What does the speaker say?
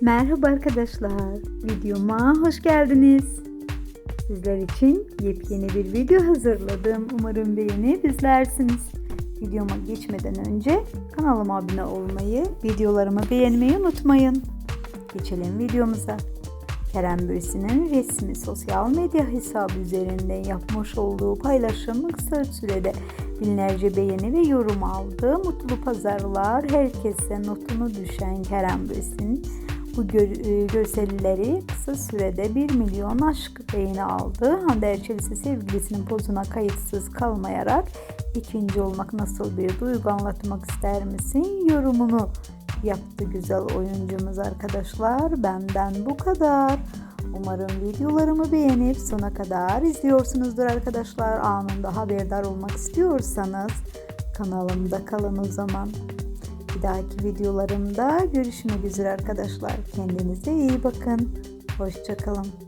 Merhaba arkadaşlar. Videoma hoş geldiniz. Sizler için yepyeni bir video hazırladım. Umarım beğenip izlersiniz. Videoma geçmeden önce kanalıma abone olmayı, videolarımı beğenmeyi unutmayın. Geçelim videomuza. Kerem Bürsin'in resmi sosyal medya hesabı üzerinden yapmış olduğu paylaşımı kısa sürede binlerce beğeni ve yorum aldı. Mutlu pazarlar herkese notunu düşen Kerem Bürsin bu e, görselleri kısa sürede 1 milyon aşk beğeni aldı. Hande Erçel ise sevgilisinin pozuna kayıtsız kalmayarak ikinci olmak nasıl bir duygu anlatmak ister misin yorumunu yaptı güzel oyuncumuz arkadaşlar. Benden bu kadar. Umarım videolarımı beğenip sona kadar izliyorsunuzdur arkadaşlar. Anında haberdar olmak istiyorsanız kanalımda kalın o zaman. Bir dahaki videolarımda görüşmek üzere arkadaşlar. Kendinize iyi bakın. Hoşçakalın.